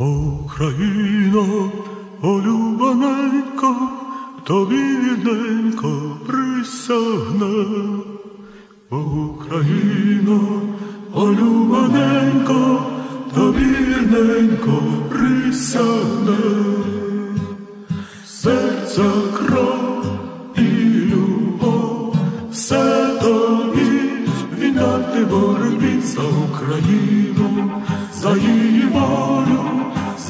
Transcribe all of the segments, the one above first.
Україно, олюбаненько, тобі відненько присягне. Україно, олюбаненько, тобі відненько присягне. Серця кров і любов, все тобі віддати боротьбі за Україну, за її волю,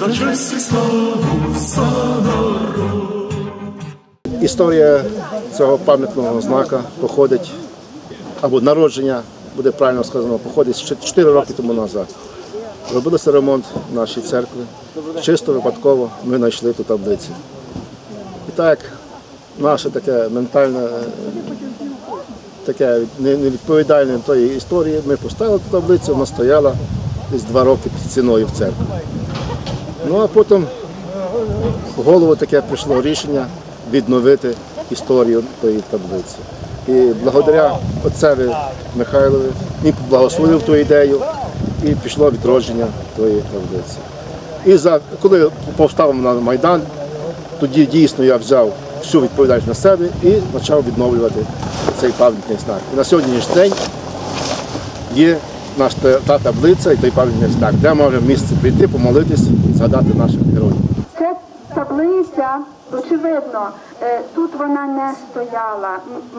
за честь і славу, за народ. Історія цього пам'ятного знака походить, або народження, буде правильно сказано, походить 4 роки тому назад. Робилося ремонт в нашій церкві. Чисто випадково ми знайшли ту таблицю. І так, наше таке ментальне, таке невідповідальне тої історії, ми поставили ту таблицю, вона стояла десь два роки під стіною в церкві. Ну а потім в голову таке прийшло рішення відновити історію тої таблиці. І благодаря отцеві Михайлові він благословив ту ідею і пішло відродження тої таблиці. І за, коли повстав на Майдан, тоді дійсно я взяв всю відповідальність на себе і почав відновлювати цей пам'ятний знак. І на сьогоднішній день є наша та- та таблиця і той пам'ятний знак, де можемо місце прийти, помолитись, згадати наших героїв. Це таблиця, очевидно, е, тут вона не стояла.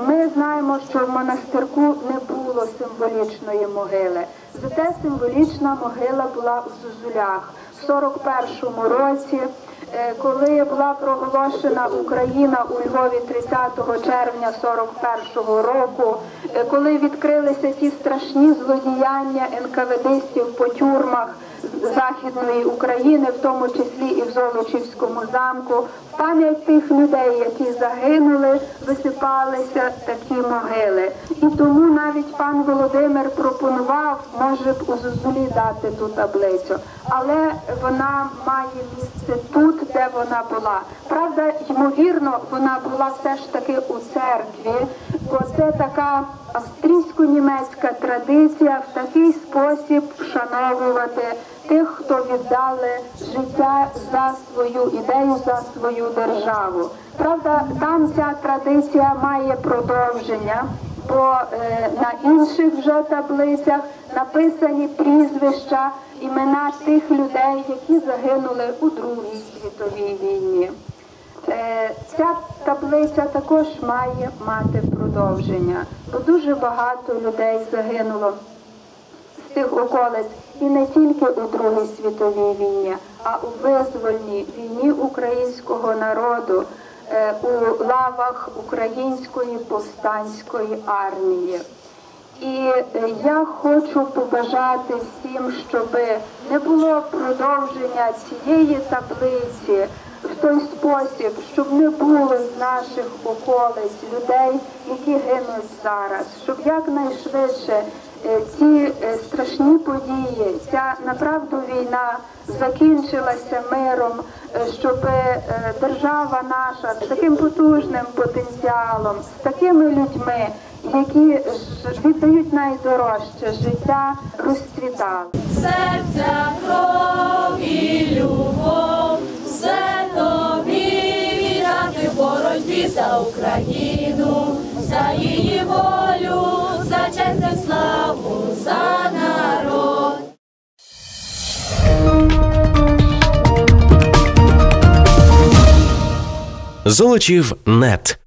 Ми знаємо, що в монастирку не було символічної могили. Зате символічна могила була у Зозулях. В 41-му році, коли була проголошена Україна у Львові 30 червня 41-го року, е, коли відкрилися ті страшні злодіяння НКВДистів по тюрмах, Західної України, в тому числі і в Золочівському замку. Пам'ять тих людей, які загинули, висипалися такі могили. І тому навіть пан Володимир пропонував, може б у Зозулі дати ту таблицю, але вона має місце тут, де вона була. Правда, ймовірно, вона була все ж таки у церкві, бо це така австрійсько-німецька традиція в такий спосіб вшановувати тих, хто віддали життя за свою ідею, за свою державу. Правда, там ця традиція має продовження, бо е, на інших вже таблицях написані прізвища, імена тих людей, які загинули у Другій світовій війні. Е, Ця таблиця також має мати продовження, бо дуже багато людей загинуло з тих околиць і не тільки у Другій світовій війні, а у визвольній війні українського народу е, у лавах Української повстанської армії. І е, я хочу побажати всім, щоб не було продовження цієї таблиці той спосіб, щоб не було з наших околиць людей, які гинуть зараз, щоб якнайшвидше е, ці е, страшні події, ця направду війна закінчилася миром, е, щоб держава наша з таким потужним потенціалом, з такими людьми, які віддають найдорожче життя, розцвітала. серця, Золочів нет.